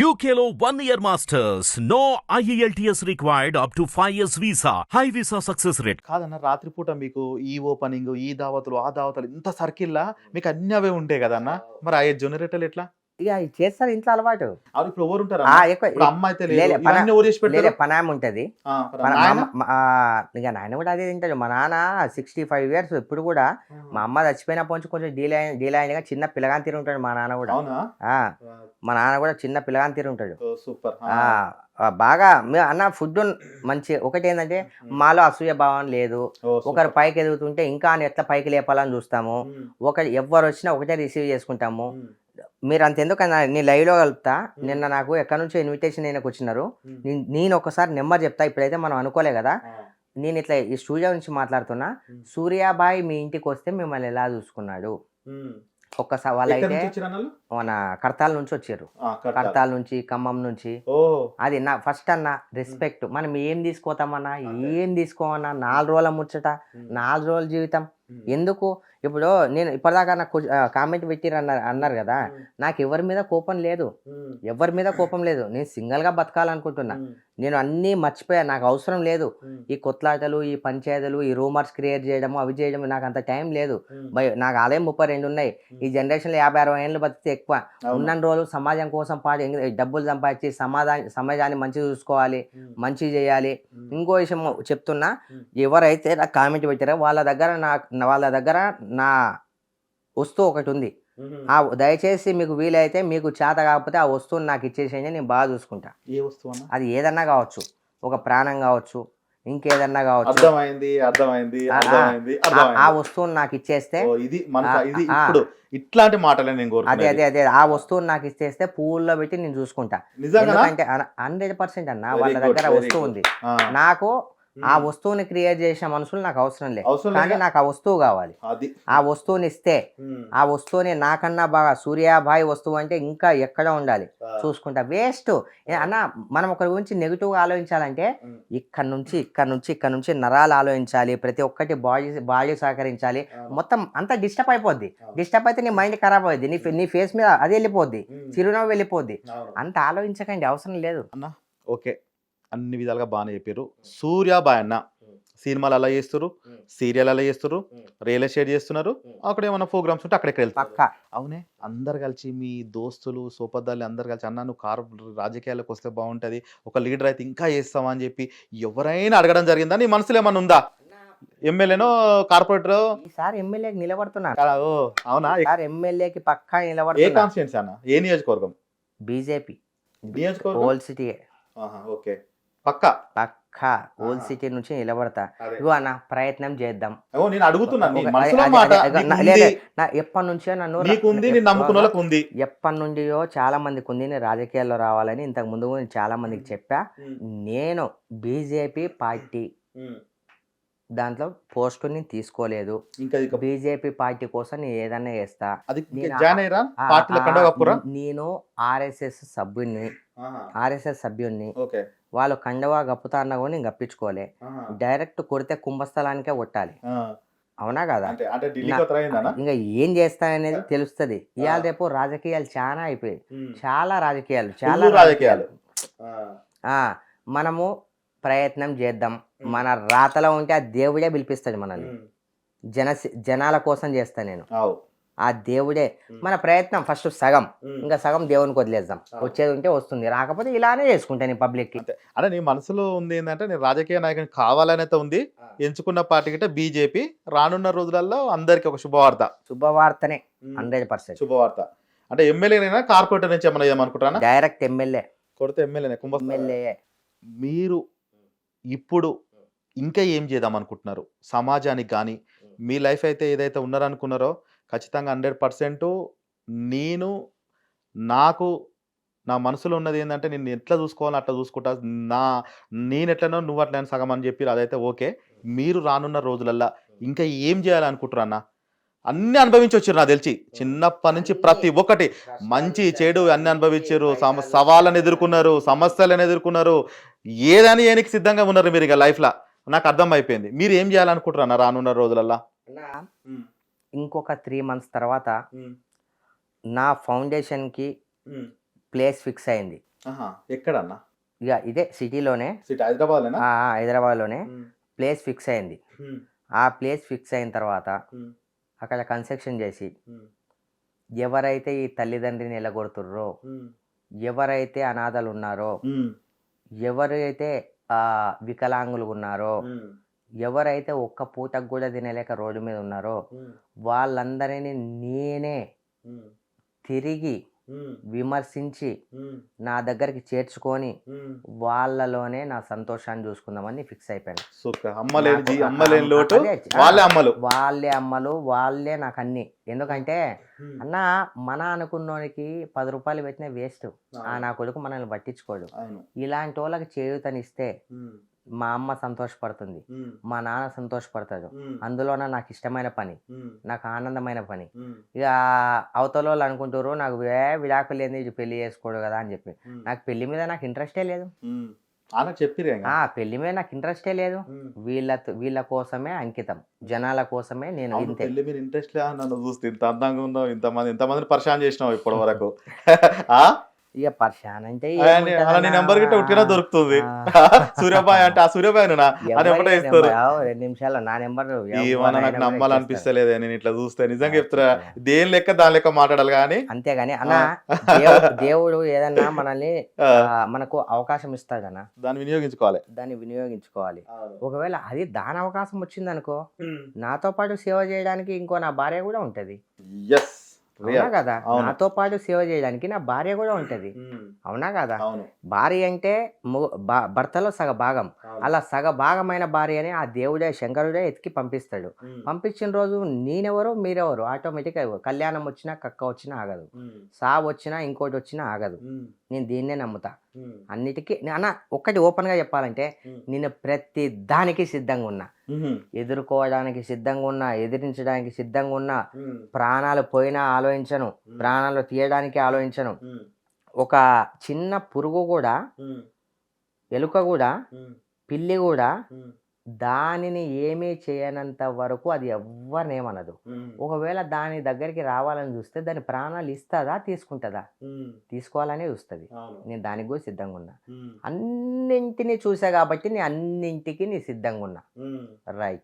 యూకేలో one year masters no IELTS required up to five years visa high visa success rate కాదన్న రాత్రిపూట మీకు ఈ ఓపెనింగ్ ఈ దావతులు ఆ దావతలు ఇంత సర్కిల్లా మీకు అన్ని అవే ఉంటాయి కదన్న? మరి ఐఎస్ జూనియర్ ఎట్లా? ఇక చేస్తారు ఇంట్లో అలవాటు. ఇప్పుడు ఎవరు ఉంటారు ఆ, అన్న? ఎక్కువ ఇప్పుడు అమ్మ అయితే లేదు. లేలే, పన- ఇవన్నీ ఎవరు చేసి లేదే పెట్టారు పనామ ఉంటది. ఇక నాయన? కూడా అదే తింటాడు. మా నాన్న సిక్స్టీ ఫైవ్ ఇయర్స్ ఇప్పుడు కూడా మా అమ్మ చచ్చిపోయినప్పటి నుంచి కొంచెం డీలే డీలే అయినగా చిన్న పిల్లగాని తీరు ఉంటాడు మా నాన్న కూడా. మా నాన్న కూడా చిన్న పిల్లగాని తీరు ఉంటాడు. సూపర్. బాగా అన్న ఫుడ్ మంచి ఒకటి ఏంటంటే మాలో అసూయ భావం లేదు. ఒకరు పైకి ఎదుగుతుంటే ఇంకా ఎట్లా పైకి లేపాలని చూస్తాము. ఒకటి ఎవరు వచ్చినా ఒకటే రిసీవ్ చేసుకుంటాము. మీరు అంత ఎందుకు అన్న నీ లైవ్లో కలుపుతా. నిన్న నాకు ఎక్కడి నుంచో ఇన్విటేషన్ అయినకు వచ్చినారు నేను ఒకసారి నెంబర్ చెప్తా. ఇప్పుడైతే మనం అనుకోలే కదా. నేను ఇట్లా ఈ స్టూడియో నుంచి మాట్లాడుతున్నా. సూర్యాబాయ్ మీ ఇంటికి వస్తే మిమ్మల్ని ఎలా చూసుకున్నాడు. ఒక్కసారి వాళ్ళైతే? మన కర్తాల నుంచి వచ్చారు. కర్తాల. నుంచి ఖమ్మం నుంచి. అది నా ఫస్ట్ అన్న రెస్పెక్ట్ మనం ఏం తీసుకోతామన్నా ఏం తీసుకోమన్నా నాలుగు రోజుల ముచ్చట నాలుగు రోజుల జీవితం. ఎందుకు? ఇప్పుడు నేను ఇప్పటిదాకా నాకు కామెంట్ పెట్టిరు అన్నారు కదా నాకు ఎవరి మీద కోపం లేదు. ఎవరి మీద కోపం లేదు. నేను సింగిల్గా బతకాలనుకుంటున్నా. నేను అన్నీ మర్చిపోయా. నాకు అవసరం లేదు. ఈ కొట్లాటలు ఈ పంచాయతీలు ఈ రూమర్స్ క్రియేట్ చేయడము అవి చేయడము నాకు అంత టైం లేదు. నాకు ఆలయం ముప్పై రెండు ఉన్నాయి. ఈ జనరేషన్లో యాభై అరవై ఏళ్ళు బతికితే ఎక్కువ. ఉన్న రోజులు సమాజం కోసం పాటు డబ్బులు సంపాదించి సమాజాన్ని సమాజాన్ని మంచి చూసుకోవాలి మంచి చేయాలి. ఇంకో విషయం చెప్తున్నా. ఎవరైతే నాకు కామెంట్ పెట్టారో వాళ్ళ దగ్గర నా వాళ్ళ దగ్గర నా వస్తువు ఒకటి ఉంది. ఆ దయచేసి మీకు వీలైతే మీకు చేత కాకపోతే ఆ వస్తువుని నాకు ఇచ్చేసేయండి నేను బాగా చూసుకుంటా. ఏ వస్తువు అది ఏదన్నా కావచ్చు. ఒక ప్రాణం కావచ్చు ఇంకేదన్నా కావచ్చు. అర్థమైంది అర్థమైంది అర్థమైంది ఆ- వస్తువుని నాకు ఇచ్చేస్తే ఇది ఇది. ఇప్పుడు ఇట్లాంటి మాటలే నేను అదే అదే అదే ఆ వస్తువుని నాకు ఇచ్చేస్తే పువ్వుల్లో పెట్టి నేను చూసుకుంటా. నిజంగా ఎందుకంటే హండ్రెడ్ పర్సెంట్ అన్న వాళ్ళ దగ్గర వస్తువు. ఉంది. నాకు ఆ వస్తువుని క్రియేట్ చేసిన మనుషులు నాకు అవసరం లేదు. కానీ? నాకు ఆ వస్తువు కావాలి. ఆ వస్తువుని ఇస్తే ఆ వస్తువుని నాకన్నా బాగా సూర్యాబాయి వస్తువు అంటే ఇంకా ఎక్కడ ఉండాలి? చూసుకుంటా. వేస్ట్. అన్న మనం ఒకరి గురించి నెగిటివ్గా ఆలోచించాలంటే ఇక్కడ నుంచి ఇక్కడ నుంచి ఇక్కడ నుంచి నరాలు ఆలోచించాలి ప్రతి ఒక్కటి బాడీ బాడీ సహకరించాలి. మొత్తం అంతా డిస్టర్బ్ అయిపోద్ది. డిస్టర్బ్ అయితే నీ మైండ్ ఖరాబ్ అవుద్ది నీ నీ ఫేస్ మీద అది వెళ్ళిపోద్ది. చిరునవ్వు వెళ్ళిపోద్ది. అంత ఆలోచించకండి. అవసరం లేదు. అన్న ఓకే. అన్ని విధాలుగా బాగానే చెప్పారు సూర్యాబాయ్ అన్న సినిమాలు అలా చేస్తారు సీరియల్ అలా చేస్తారు రియల్ ఎస్టేట్ చేస్తున్నారు. అక్కడ ఏమైనా ప్రోగ్రామ్స్ ఉంటే అక్కడికి వెళ్తారు. పక్కా. అవునే? అందరు కలిసి మీ దోస్తులు సోపద్దాలు అందరు కలిసి అన్న నువ్వు కారు రాజకీయాలకు వస్తే బాగుంటది. ఒక లీడర్ అయితే ఇంకా చేస్తావా అని చెప్పి ఎవరైనా అడగడం జరిగిందా? నీ మనసులో ఏమన్నా ఉందా? ఎమ్మెల్యేనో కార్పొరేటర్? ఈసారి ఎమ్మెల్యేకి నిలబడుతున్నాను ఓ అవునా? ఏ- ఈసారి ఎమ్మెల్యేకి పక్కా ఏ నిలబడుతున్నా. కాన్స్టిట్యూన్సీ అన్న? ఏ నియోజకవర్గం? బీజేపీ. నియోజకవర్గం? ఓల్డ్ సిటీ ఆహా, ఓకే. పక్కా? పక్కా. ఓల్డ్ ఆహా. సిటీ నుంచి నిలబడతా. ఇగో అన్న ప్రయత్నం చేద్దాం. నేను అడుగుతున్నా నీ ఒక- మనసులో అదే- మాట అదే- నీకు లే- ఉంది, లే, నా ఎప్పటి నుంచో నన్ను ఉంది. ఎప్పటి నుండియో చాలా మందికి ఉంది నేను రాజకీయాల్లో రావాలని ఇంతకు ముందు చాలా మందికి చెప్పా. నేను బీజేపీ పార్టీ దాంట్లో పోస్ట్ నేను తీసుకోలేదు. ఇంకా బీజేపీ పార్టీ కోసం నేను ఏదన్నా చేస్తా. నేను ఆర్ఎస్ఎస్ సభ్యుడిని ఆర్ఎస్ఎస్ సభ్యుడిని ఓకే. వాళ్ళు కండవా గప్పుతా అన్నా కూడా నేను గప్పించుకోలే. డైరెక్ట్ కొడితే కుంభస్థలానికే కొట్టాలి అవునా కదా? ఇంకా ఏం చేస్తాననేది తెలుస్తుంది. ఇవాళ రేపు రాజకీయాలు చాలా అయిపోయాయి. చాలా రాజకీయాలు చాలా రాజకీయాలు. ఆ, మనము ప్రయత్నం చేద్దాం. మన రాతలో ఉంటే ఆ దేవుడే పిలిపిస్తాడు మనల్ని. జన జనాల కోసం చేస్తా నేను. ఆ దేవుడే మన ప్రయత్నం ఫస్ట్ సగం. ఇంకా సగం దేవునికి వదిలేద్దాం. వచ్చేది ఉంటే వస్తుంది. రాకపోతే ఇలానే చేసుకుంటాను పబ్లిక్ అంటే నీ మనసులో ఉంది ఏంటంటే నేను రాజకీయ నాయకుని కావాలనైతే ఉంది ఎంచుకున్న పార్టీ కంటే బీజేపీ. రానున్న రోజులలో అందరికి ఒక శుభవార్త. శుభవార్తనే హండ్రెడ్ పర్సెంట్. శుభవార్త. అంటే ఎమ్మెల్యేనైనా కార్పొరేటర్ నుంచి ఏమన్నా ఏమనుకుంటారా డైరెక్ట్ ఎమ్మెల్యే. కొడితే ఎమ్మెల్యేనే కుంభస్థలం ఎమ్మెల్యే. మీరు ఇప్పుడు ఇంకా ఏం చేద్దాం అనుకుంటున్నారు సమాజానికి కానీ మీ లైఫ్ అయితే ఏదైతే ఉన్నారనుకున్నారో ఖచ్చితంగా హండ్రెడ్ పర్సెంట్ నేను నాకు నా మనసులో ఉన్నది ఏంటంటే నేను ఎట్లా చూసుకోవాలో అట్లా చూసుకుంటా. నా నేను ఎట్లనో నువ్వు అట్లా సగం అని చెప్పి అదైతే ఓకే. మీరు రానున్న రోజులల్లా ఇంకా ఏం చేయాలనుకుంటారు అన్న? అన్ని అనుభవించి వచ్చారు నాకు తెలిసి. చిన్నప్పటి నుంచి ప్రతి ఒక్కటి. మంచి చెడు అన్ని అనుభవించారు సమ సవాళ్ళని ఎదుర్కొన్నారు సమస్యలను ఎదుర్కొన్నారు. ఏదని ఏనికి సిద్ధంగా ఉన్నారు మీరు ఇక లైఫ్లో. నాకు అర్థం అయిపోయింది. మీరు ఏం చేయాలనుకుంటారు అన్న రానున్న రోజులల్లా? ఇంకొక త్రీ మంత్స్ తర్వాత నా ఫౌండేషన్కి ప్లేస్ ఫిక్స్ అయింది. ఎక్కడన్నా? ఇక ఇదే సిటీలోనే. సిటీ హైదరాబాద్లోనా? ప్లేస్ ఫిక్స్ అయింది. ఆ ప్లేస్ ఫిక్స్ అయిన తర్వాత అక్కడ కన్స్ట్రక్షన్ చేసి ఎవరైతే ఈ తల్లిదండ్రిని ఎలగొడుతుర్రో ఎవరైతే అనాథలు ఉన్నారో ఎవరైతే వికలాంగులు ఉన్నారో ఎవరైతే ఒక్క పూటకు కూడా తినలేక రోడ్డు మీద ఉన్నారో వాళ్ళందరినీ నేనే తిరిగి విమర్శించి నా దగ్గరికి చేర్చుకొని వాళ్ళలోనే నా సంతోషాన్ని చూసుకుందామని ఫిక్స్ అయిపోయాను. వాళ్ళే అమ్మలు. వాళ్ళే అమ్మలు వాళ్ళే నాకు అన్ని. ఎందుకంటే అన్న మన అనుకున్నోనికి పది రూపాయలు పెట్టిన వేస్ట్. ఆ నా కొడుకు మనల్ని పట్టించుకోడు. ఇలాంటి వాళ్ళకి చేయూతనిస్తే మా అమ్మ సంతోషపడుతుంది. మా నాన్న సంతోషపడతాడు. అందులోన నాకు ఇష్టమైన పని నాకు ఆనందమైన పని. ఇక అవతల వాళ్ళు అనుకుంటారు నాకు ఏ విడాకులు లేని ఇది పెళ్ళి చేసుకోడు కదా అని చెప్పి. నాకు పెళ్ళి మీద నాకు ఇంట్రెస్టే లేదు. చెప్పిరే ఆ పెళ్ళి మీద నాకు ఇంట్రెస్టే లేదు. వీళ్ళ వీళ్ళ కోసమే అంకితం. జనాల కోసమే నేను ఇంతే. పెళ్ళి మీద ఇంట్రెస్ట్ లే నన్ను చూస్తే ఇంత అందంగా ఉన్నావు ఇంతమంది ఇంతమందిని పరిశాన్ చేసినావు ఇప్పటి వరకు? ఇక పర్షాన్ అంటే అలా నీ- నెంబర్ గిట్ట ఉట్టినా దొరుకుతుంది. సూర్యబాయ్ అంటే ఆ సూర్యబాయ్ అని ఇస్తారు. రెండు నిమిషాలు నా నెంబర్ నాకు నమ్మాలనిపిస్తలేదే నేను ఇట్లా చూస్తే నిజంగా చెప్తున్నా. దేని లెక్క దాని లెక్క మాట్లాడాలి కానీ? అంతేగాని అన్న దేవు- దేవుడు ఏదన్నా మనల్ని మనకు అవకాశం ఇస్తాడన్న దాన్ని వినియోగించుకోవాలి. దాన్ని వినియోగించుకోవాలి. ఒకవేళ అది దాని అవకాశం వచ్చింది అనుకో నాతో పాటు సేవ చేయడానికి ఇంకో నా భార్య కూడా ఉంటది. ఎస్ అవునా కదా. నాతో పాటు సేవ చేయడానికి నా భార్య కూడా ఉంటది. అవునా కదా? భార్య అంటే భర్తలో సగ భాగం. అలా సగ భాగమైన భార్యని ఆ దేవుడే శంకరుడే ఎతికి పంపిస్తాడు. పంపించిన రోజు నేనెవరు మీరెవరు ఆటోమేటిక్గా కళ్యాణం వచ్చినా కక్క వచ్చినా ఆగదు. సావు వచ్చినా ఇంకోటి వచ్చినా ఆగదు. నేను దీన్నే నమ్ముతా. అన్నిటికీ నే- అన్న ఒక్కటి ఓపెన్గా చెప్పాలంటే. నేను ప్రతి దానికి సిద్ధంగా ఉన్నా. ఎదుర్కోవడానికి సిద్ధంగా ఉన్నా ఎదిరించడానికి సిద్ధంగా ఉన్నా ప్రాణాలు పోయినా ఆలోచించను. ప్రాణాలు తీయడానికి ఆలోచించను. ఒక చిన్న పురుగు కూడా ఎలుక కూడా పిల్లి కూడా దానిని ఏమీ చేయనంత వరకు అది ఎవ్వరనేమనదు. ఒకవేళ దాని దగ్గరికి రావాలని చూస్తే దాని ప్రాణాలు ఇస్తుందా తీసుకుంటుందా? తీసుకోవాలనే చూస్తుంది. నేను దానికి కూడా సిద్ధంగా ఉన్నా అన్నింటినీ చూసా కాబట్టి నేను అన్నింటికి నీ సిద్ధంగా ఉన్నా. రైట్.